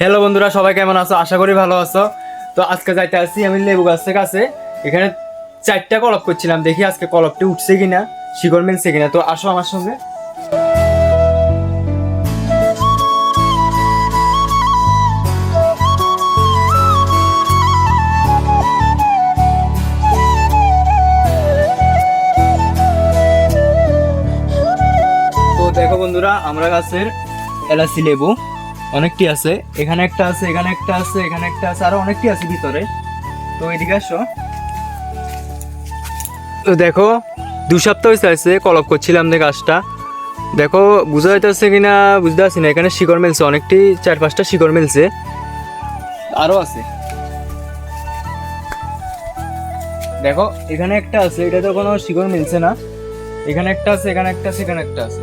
Hello বন্ধুরা, সবাই কেমন আছো? আশা করি ভালো আছো। তো আজকে যাইতে আসছি আমি লেবু গাছের কাছে। এখানে চারটা কলপ করছিলাম, দেখি আজকে কলপটি উঠছে কিনা, শিকড় মিলছে কিনা। তো আসো আমার সঙ্গে। দেখো বন্ধুরা, আমরা গাছের এলাচি লেবু। অনেকটি আছে। এখানে একটা আছে, এখানে একটা আছে, এখানে একটা আছে, আরও অনেকটি আছে ভিতরে। তো এদিকে আসো। তো দেখো, দু সপ্তাহ আছে কলপ করছিলাম যে গাছটা দেখো, বুঝা যাইতেছে কিনা, বুঝতে পারছি না। এখানে শিকড় মিলছে, অনেকটি, চার পাঁচটা শিকড় মিলছে। আরও আছে। দেখো, এখানে একটা আছে এটা তো কোনো শিকড় মিলছে না। এখানে একটা আছে, এখানে একটা আছে, এখানে একটা আছে।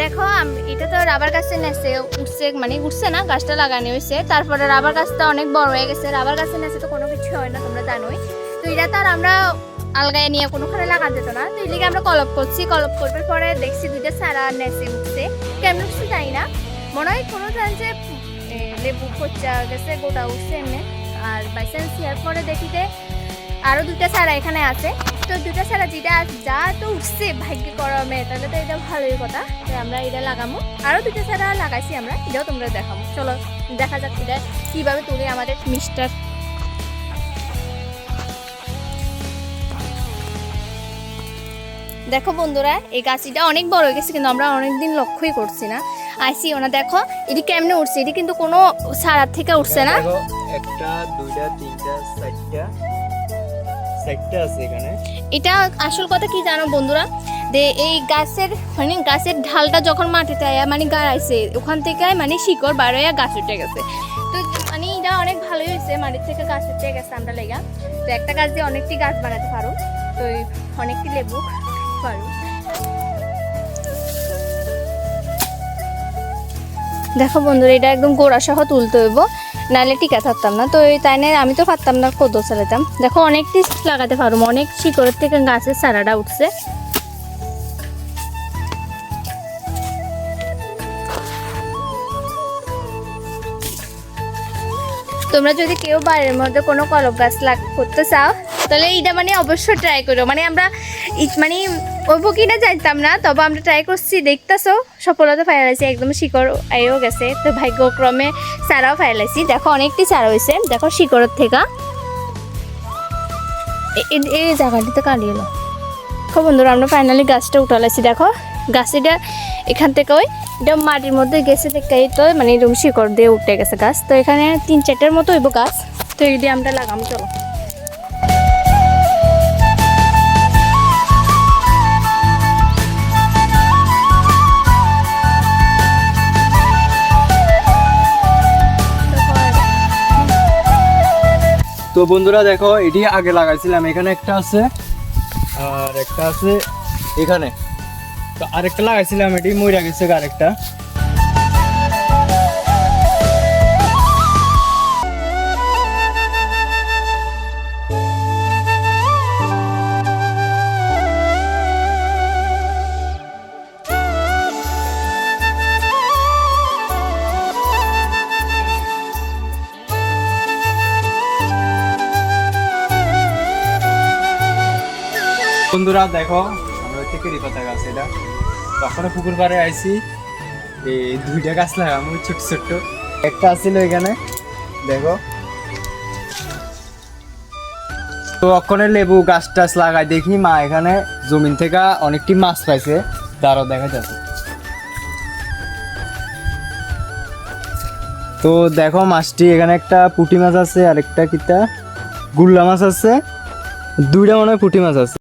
দেখো এটা তো রাবার গাছে নেছে, উঠছে মানে উঠছে না, গাছটা লাগানো হয়েছে। তারপরে রাবার গাছটা অনেক বড় হয়ে গেছে। রাবার গাছে নেছে তো কোনো কিছু হয় না, তোমরা জানোই। তো এটা তো আর আমরা আলগায় নিয়ে কোনোখানে লাগা যেত না। তো এদিকে আমরা কলপ করছি। কলপ করবার পরে দেখছি দুইটা সারা নেছে, উঠছে। কেমন উঠছে জানি না। মনে হয় কোনো যে লেবু পচা গেছে, গোটা উঠছে এমনি। আর বাই চান্স ইয়ার পরে দেখিতে আরও দুটা ছাড়া এখানে আছে। তো দুটা ছাড়া যেটা যা তো উঠছে ভাগ্য করমে, তাহলে তো এটা ভালোই কথা। আমরা এটা লাগামো। আরও দুটা ছাড়া লাগাইছি আমরা, এটাও তোমরা দেখাবো চলো, দেখা যাক এটা কীভাবে তুলে আমাদের মিস্টার। দেখো বন্ধুরা, এই গাছটা অনেক বড় হয়ে গেছে, কিন্তু আমরা অনেকদিন লক্ষ্যই করছি না। আইসি, ওনা দেখো, এটি কেমনে উঠছে? এটি কিন্তু কোনো সারার থেকে উঠছে না। একটা, দুইটা, তিনটা, চারটা চারটা আছে এখানে। এটা আসল কথা কি জানো বন্ধুরা? যে এই গাছের মানে গাছের ঢালটা যখন মাটিতে আয়া মানে গাড়াইছে, ওখান থেকে মানে শিকড় বার হয়ে গাছ উঠে গেছে। তো মানে এটা অনেক ভালোই হয়েছে মাটির থেকে গাছ উঠে গেছে আমরা লেগা। তো একটা গাছ দিয়ে অনেকটি গাছ বানাতে পারো। তো অনেকটি লেবু পারো। দেখো বন্ধুরা, এটা একদম গোড়া সহ তুলতে হইব। নাহলে টিকা থাকতাম না। তো ওই তাই আমি তো পারতাম না কোদো চালাতাম দেখো, অনেক অনেকটি লাগাতে পারব অনেক শিকড়ের থেকে গাছের সারাটা উঠছে। তোমরা যদি কেউ বাড়ির মধ্যে কোনো কলম গাছ লাগ, করতে চাও, তাহলে এইটা মানে অবশ্যই ট্রাই করো। মানে আমরা মানে ওইব কিনা জানতাম না, তবে আমরা ট্রাই করছি, দেখতেছো, সফলতা ফাইলাইছি, একদম শিকড় আইও গেছে। তো ভাগ্যক্রমে চারাও ফাইলাইছি। দেখো, অনেকটি চারা হয়েছে দেখো, শিকড়ের থেকে। এই জায়গাটিতে কাটিয়ে এলো বন্ধুরা, আমরা ফাইনালি গাছটা উঠালাইছি, দেখো। গাছটা এখান থেকে ওই এটা মাটির মধ্যে গেছে থেকেই তো মানে এরকম শিকড় দিয়ে উঠে গেছে গাছ। তো এখানে তিন চারটার মতো হইব গাছ। তো এটি আমরা লাগাম, চলো। তো বন্ধুরা দেখো, এটি আগে লাগাইছিলাম। এখানে একটা আছে, আর একটা আছে এখানে। তো আরেকটা লাগাইছিলাম এটি মইরা গেছে আরেকটা। বন্ধুরা দেখো হচ্ছে পাতা গাছ এটা। তখন পুকুর পাড়ে আইছি, এই দুইটা গাছ লাগাম ছোট ছোট্ট একটা আছিল এখানে, দেখো। তো অক্ষণে লেবু গাছ টাছ লাগাই দেখি, মা এখানে জমিন থেকে অনেকটি মাছ পাইছে, তারও দেখা যাচ্ছে। তো দেখো মাছটি, এখানে একটা পুঁটি মাছ আছে আর একটা কিটা গুল্লা মাছ আছে, দুইটা মনে হয় পুঁটি মাছ আছে।